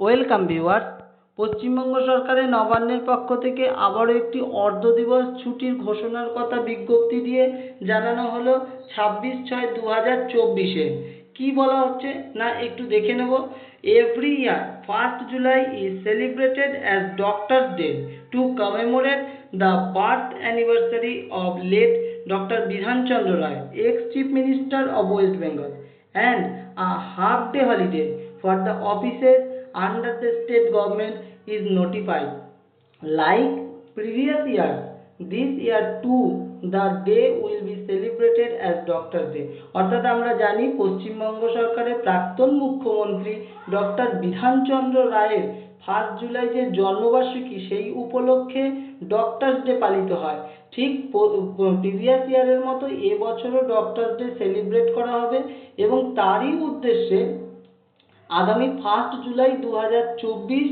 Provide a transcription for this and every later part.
Welcome viewers, Paschimbanga সরকারের নবান্নের পক্ষ থেকে আবারও একটি অর্ধ দিবস ছুটির ঘোষণার কথা বিজ্ঞপ্তি দিয়ে জানানো হলো ছাব্বিশ ছয় দু হাজার চব্বিশে। কী বলা হচ্ছে না একটু দেখে নেব। Every year first July is celebrated as doctor day to commemorate the birth anniversary of late doctor Bidhan Chandra Roy ex chief minister of West Bengal and a half day holiday for the offices under the state government is notified. Like previous years, this year too the day will be celebrated as Doctor Day. অর্থাৎ আমরা জানি পশ্চিমবঙ্গ সরকারের প্রাক্তন মুখ্যমন্ত্রী doctor Bidhanchandra রায়ের first July যে জন্মবার্ষিকী সেই উপলক্ষে ডক্টরস ডে পালিত হয় ঠিক প্রিভিয়াস ইয়ারের মতো এবছরও ডক্টরস ডে সেলিব্রেট করা হবে এবং তারই উদ্দেশ্যে আগামী ফার্স্ট জুলাই দু হাজার চব্বিশ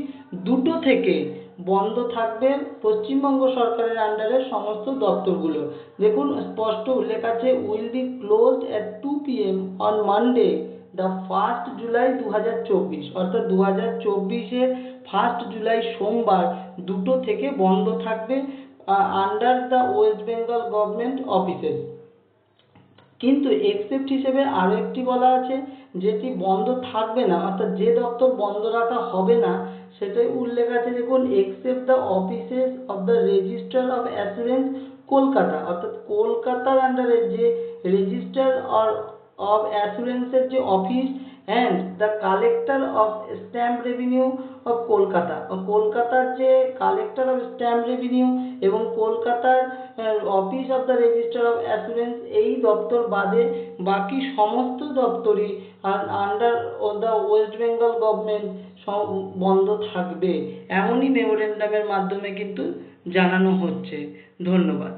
দুটো থেকে বন্ধ থাকবে পশ্চিমবঙ্গ সরকারের আন্ডারে সমস্ত দপ্তরগুলো। দেখুন, স্পষ্ট উল্লেখ আছে will be closed at two PM on Monday the first July দু হাজার চব্বিশ। অর্থাৎ দু হাজার চব্বিশের ফার্স্ট জুলাই সোমবার দুটো থেকে বন্ধ থাকবে under the West Bengal government offices কিন্তু এক্সেপ্ট হিসেবে আরও একটি বলা আছে, যেটি বন্ধ থাকবে না, অর্থাৎ যে দপ্তর বন্ধ রাখা হবে না, সেটাই উল্লেখ আছে দেখুন except the offices of the register of assurance Kolkata, অর্থাৎ কলকাতার আন্ডারে যে রেজিস্টার অর অফ অ্যাসুরেন্সের যে office and the collector of stamp revenue of Kolkata কলকাতার যে কালেক্টর অফ স্ট্যাম্প রেভিনিউ এবং কলকাতার office of the register of assurance এই দপ্তর বাদে বাকি সমস্ত দপ্তরই under the West Bengal government বন্ধ থাকবে। এমনই মেমোরেন্ডামের মাধ্যমে কিন্তু জানানো হচ্ছে। ধন্যবাদ।